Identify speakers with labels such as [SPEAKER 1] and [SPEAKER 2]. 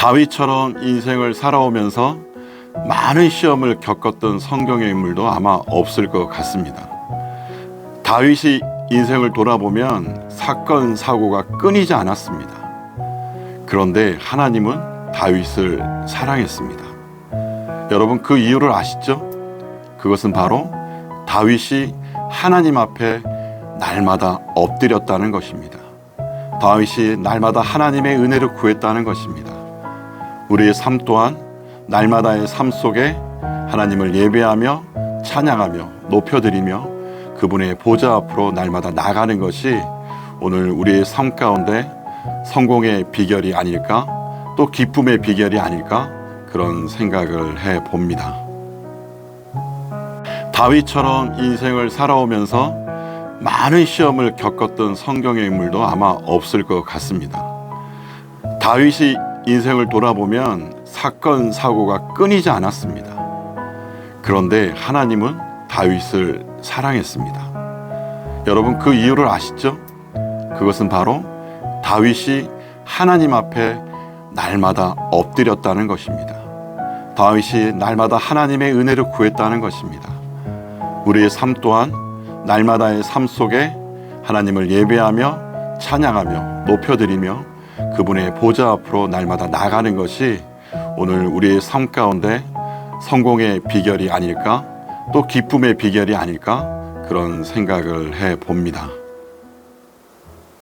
[SPEAKER 1] 다윗처럼 인생을 살아오면서 많은 시험을 겪었던 성경의 인물도 아마 없을 것 같습니다. 다윗이 인생을 돌아보면 사건, 사고가 끊이지 않았습니다. 그런데 하나님은 다윗을 사랑했습니다. 여러분 그 이유를 아시죠? 그것은 바로 다윗이 하나님 앞에 날마다 엎드렸다는 것입니다. 다윗이 날마다 하나님의 은혜를 구했다는 것입니다. 우리의 삶 또한 날마다의 삶 속에 하나님을 예배하며 찬양하며 높여드리며 그분의 보좌 앞으로 날마다 나가는 것이 오늘 우리의 삶 가운데 성공의 비결이 아닐까 또 기쁨의 비결이 아닐까 그런 생각을 해 봅니다. 다윗처럼 인생을 살아오면서 많은 시험을 겪었던 성경의 인물도 아마 없을 것 같습니다. 다윗이 인생을 돌아보면 사건, 사고가 끊이지 않았습니다. 그런데 하나님은 다윗을 사랑했습니다. 여러분 그 이유를 아시죠? 그것은 바로 다윗이 하나님 앞에 날마다 엎드렸다는 것입니다. 다윗이 날마다 하나님의 은혜를 구했다는 것입니다. 우리의 삶 또한 날마다의 삶 속에 하나님을 예배하며 찬양하며 높여드리며 그분의 보좌 앞으로 날마다 나가는 것이 오늘 우리의 삶 가운데 성공의 비결이 아닐까 또 기쁨의 비결이 아닐까 그런 생각을 해 봅니다.